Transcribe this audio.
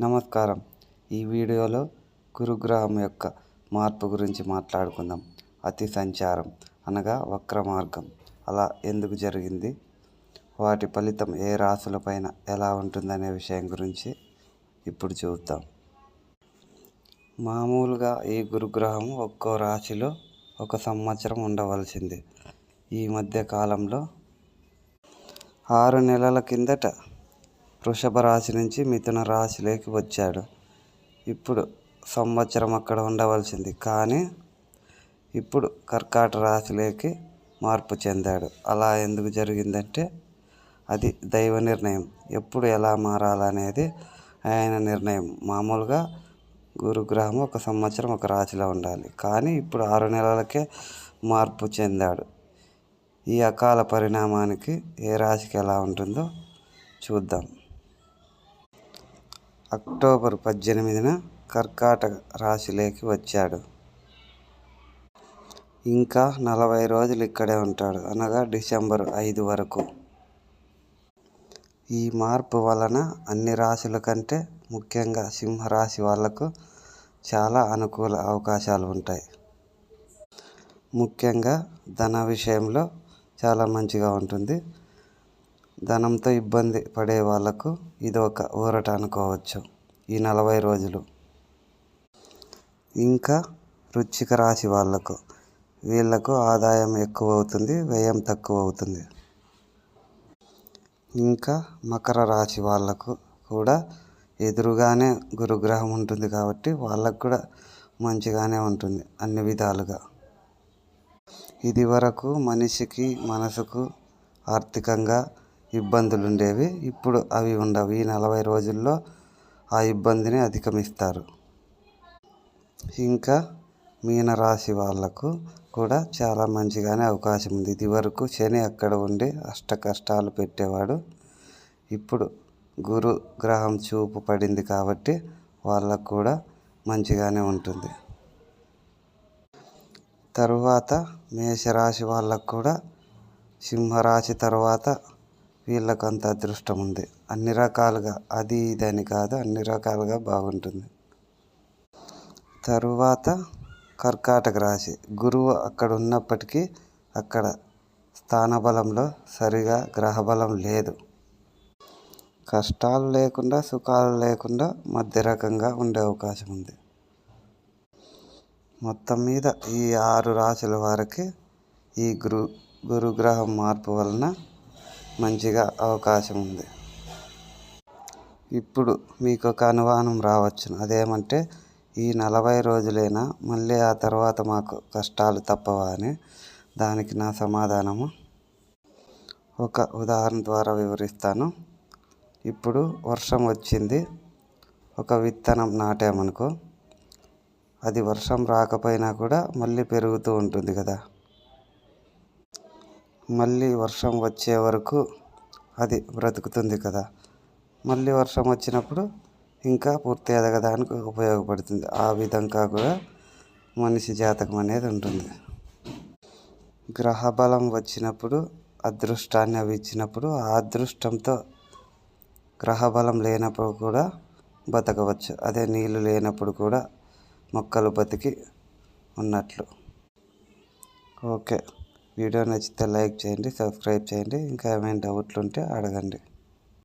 నమస్కారం. ఈ వీడియోలో గురుగ్రహం యొక్క మార్పు గురించి మాట్లాడుకుందాం. అతి సంచారం అనగా వక్ర మార్గం. అలా ఎందుకు జరిగింది? వాటి ఫలితం ఏ రాశులపైన ఎలా ఉంటుందనే విషయం గురించి ఇప్పుడు చూద్దాం. మామూలుగా ఈ గురుగ్రహం ఒక్కో రాశిలో ఒక సంవత్సరం ఉండవలసింది. ఈ మధ్య కాలంలో ఆరు నెలల కిందట వృషభ రాశి నుంచి మిథున రాశిలోకి వచ్చాడు. ఇప్పుడు సంవత్సరం అక్కడ ఉండవలసింది. కానీ ఇప్పుడు కర్కాట రాశిలోకి మార్పు చెందాడు. అలా ఎందుకు జరిగిందంటే అది దైవ నిర్ణయం. ఎప్పుడు ఎలా మారాలనేది ఆయన నిర్ణయం. మామూలుగా గురుగ్రహం ఒక సంవత్సరం ఒక రాశిలో ఉండాలి. కానీ ఇప్పుడు ఆరు నెలలకే మార్పు చెందాడు. ఈ అకాల పరిణామానికి ఏ రాశికి ఎలా ఉంటుందో చూద్దాం. అక్టోబర్ పద్దెనిమిదిన కర్కాటక రాశిలోకి వచ్చాడు. ఇంకా నలభై రోజులు ఇక్కడే ఉంటాడు. అనగా డిసెంబర్ ఐదు వరకు. ఈ మార్పు వలన అన్ని రాశుల కంటే ముఖ్యంగా సింహరాశి వాళ్ళకు చాలా అనుకూల అవకాశాలు ఉంటాయి. ముఖ్యంగా ధన విషయంలో చాలా మంచిగా ఉంటుంది. ధనంతో ఇబ్బంది పడే వాళ్ళకు ఇది ఒక ఊరట అనుకోవచ్చు. ఈ నలభై రోజులు. ఇంకా వృచ్చిక రాశి వాళ్ళకు వీళ్ళకు ఆదాయం ఎక్కువ అవుతుంది వ్యయం తక్కువ అవుతుంది ఇంకా మకర రాశి వాళ్ళకు కూడా ఎదురుగానే గురుగ్రహం ఉంటుంది కాబట్టి వాళ్ళకు కూడా మంచిగానే ఉంటుంది అన్ని విధాలుగా. ఇది వరకు మనిషికి మనసుకు ఆర్థికంగా ఇబ్బందులు ఉండేవి ఇప్పుడు అవి ఉండవు. ఈ నలభై రోజుల్లో ఆ ఇబ్బందిని అధిగమిస్తారు. ఇంకా మీనరాశి వాళ్ళకు కూడా చాలా మంచిగానే అవకాశం ఉంది. ఇది వరకు శని అక్కడ ఉండి అష్ట కష్టాలు పెట్టేవాడు. ఇప్పుడు గురు గ్రహం చూపు పడింది కాబట్టి వాళ్ళకు కూడా మంచిగానే ఉంటుంది. తరువాత మేషరాశి వాళ్ళకు కూడా సింహరాశి తర్వాత వీళ్ళకు అంత అదృష్టం ఉంది. అన్ని రకాలుగా అది ఇది అని కాదు అన్ని రకాలుగా బాగుంటుంది. తరువాత కర్కాటక రాశి. గురువు అక్కడ ఉన్నప్పటికీ అక్కడ స్థానబలంలో సరిగా గ్రహబలం లేదు. కష్టాలు లేకుండా సుఖాలు లేకుండా మధ్య రకంగా ఉండే అవకాశం ఉంది. మొత్తం మీద ఈ ఆరు రాశుల వారికి ఈ గురు గురుగ్రహం మార్పు వలన మంచిగా అవకాశం ఉంది. ఇప్పుడు మీకు ఒక అనుమానం రావచ్చు అదేమంటే ఈ నలభై రోజులైనా మళ్ళీ ఆ తర్వాత మాకు కష్టాలు తప్పవా అని. దానికి నా సమాధానము. ఒక ఉదాహరణ ద్వారా వివరిస్తాను. ఇప్పుడు వర్షం వచ్చింది. ఒక విత్తనం నాటామనుకో అది వర్షం రాకపోయినా కూడా మళ్ళీ పెరుగుతూ ఉంటుంది కదా. మళ్ళీ వర్షం వచ్చే వరకు అది బ్రతుకుతుంది కదా. మళ్ళీ వర్షం వచ్చినప్పుడు ఇంకా పూర్తి ఎదగడానికి ఉపయోగపడుతుంది. ఆ విధంగా కూడా మనిషి జాతకం అనేది ఉంటుంది. గ్రహబలం వచ్చినప్పుడు అదృష్టాన్ని అవి ఇచ్చినప్పుడు ఆ అదృష్టంతో గ్రహబలం లేనప్పుడు కూడా బతకవచ్చు. అదే నీళ్ళు లేనప్పుడు కూడా మొక్కలు బతికి ఉన్నట్లు. ఓకే. వీడియో నచ్చితే లైక్ చేయండి సబ్స్క్రైబ్ చేయండి. ఇంకా ఏమైనా డౌట్లు ఉంటే అడగండి.